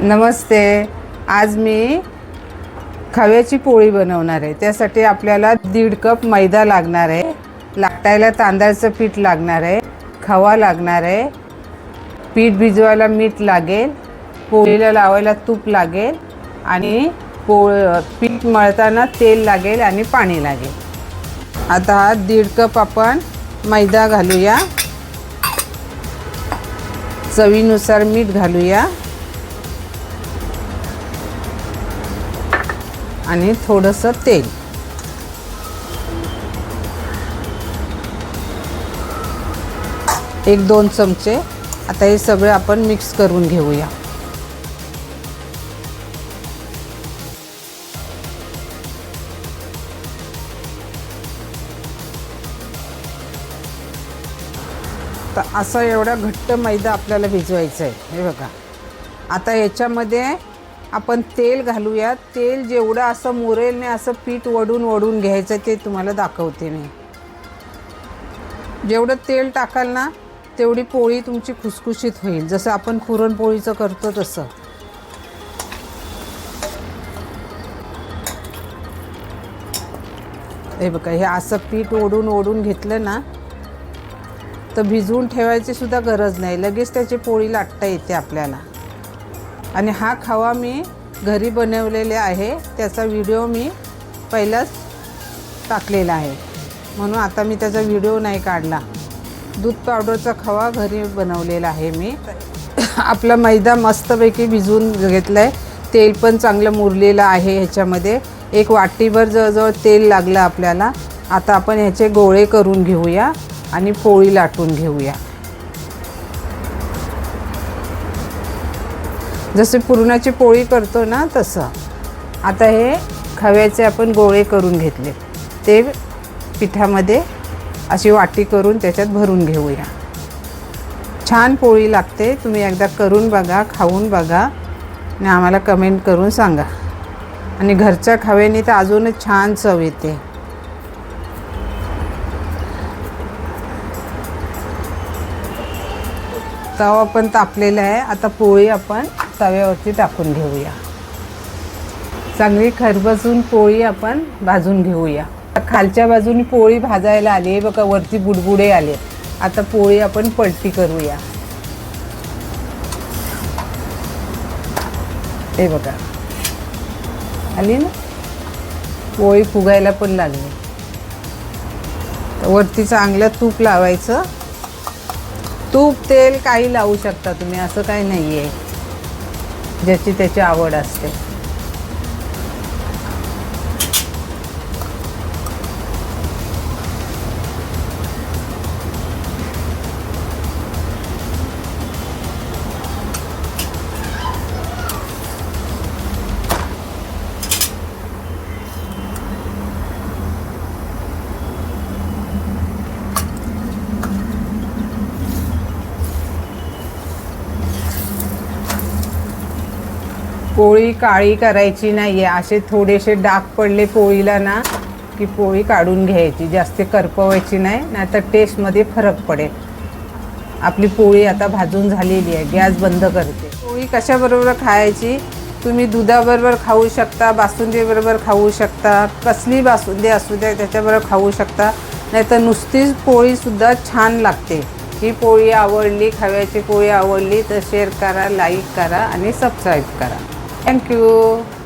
नमस्ते. आज मी खव्याची पोळी बनवणार आहे. त्यासाठी आपल्याला दीड कप मैदा लागणार आहे. लाटायला तांदळाचं पीठ लागणार आहे. खवा लागणार आहे. पीठ भिजवायला मीठ लागेल. पोळीला लावायला तूप लागेल. आणि पोळ पीठ मळताना तेल लागेल आणि पाणी लागेल. आता हा दीड कप आपण मैदा घालूया. चवीनुसार मीठ घालूया. आणि थोडंसं तेल. एक दोन चमचे. आता हे सगळं आपण मिक्स करून घेऊया. तर असा एवढा घट्ट मैदा आपल्याला भिजवायचा आहे. हे बघा. आता याच्यामध्ये आपण तेल घालूया. तेल जेवढं असं मुरेल नाही असं पीठ वडून वडून घ्यायचं ते तुम्हाला दाखवते मी. जेवढं तेल टाकाल ना तेवढी पोळी तुमची खुसखुशीत होईल. जसं आपण पुरणपोळीचं करतो तसं. हे बघा हे असं पीठ ओढून ओढून घेतलं ना तर भिजवून ठेवायची सुद्धा गरज नाही. लगेच त्याची पोळी लाटता येते आपल्याला. आणि हा खवा मी घरी बनवलेले आहे. त्याचा व्हिडिओ मी पहिलाच टाकलेला आहे. म्हणून आता मी त्याचा व्हिडिओ नाही काढला. दूध पावडरचा खवा घरी बनवलेला आहे मी. आपला मैदा मस्तपैकी भिजवून घेतला आहे तेल पण चांगलं मुरलेलं आहे ह्याच्यामध्ये. एक वाटीभर जवळजवळ तेल लागलं आपल्याला. आता आपण ह्याचे गोळे करून घेऊया आणि पोळी लाटून घेऊया. जसे पुरणाची पोळी करतो ना तसं. आता हे खव्याचे आपण गोळे करून घेतले. ते पिठामध्ये अशी वाटी करून त्याच्यात भरून घेऊया. छान पोळी लागते. तुम्ही एकदा करून बघा खाऊन बघा. आणि आम्हाला कमेंट करून सांगा. आणि घरच्या खव्याने तर अजूनच छान चव येते. तवा पण तापलेला आहे. आता पोळी आपण तव्यावरती टाकून घेऊया. चांगली खरबसून पोळी आपण भाजून घेऊया. खालच्या बाजूने पोळी भाजायला आली. आहे बघा वरती बुडबुडे आले. आता पोळी आपण पलटी करूया. हे बघा. आली ना? पोळी फुगायला पण लागली. वरती चांगलं तूप लावायचं. तूप तेल काही लावू शकता तुम्ही. असं काही नाही आहे ज्याची त्याची आवड असते. पोळी काळी करायची नाही आहे असे थोडेसे डाग पडले पोळीला ना की पोळी काढून घ्यायची. जास्त करपवायची नाही नाहीतर टेस्टमध्ये फरक पडेल. आपली पोळी आता भाजून झालेली आहे. गॅस बंद करते. पोळी कशाबरोबर खायची? तुम्ही दुधाबरोबर खाऊ शकता बासुंदीबरोबर खाऊ शकता कसली बासुंदी असू द्या त्याच्याबरोबर खाऊ शकता. नाहीतर नुसतीच पोळीसुद्धा छान लागते. ही पोळी आवडली खव्याची पोळी आवडली तर शेअर करा लाईक करा आणि सबस्क्राईब करा. Thank you.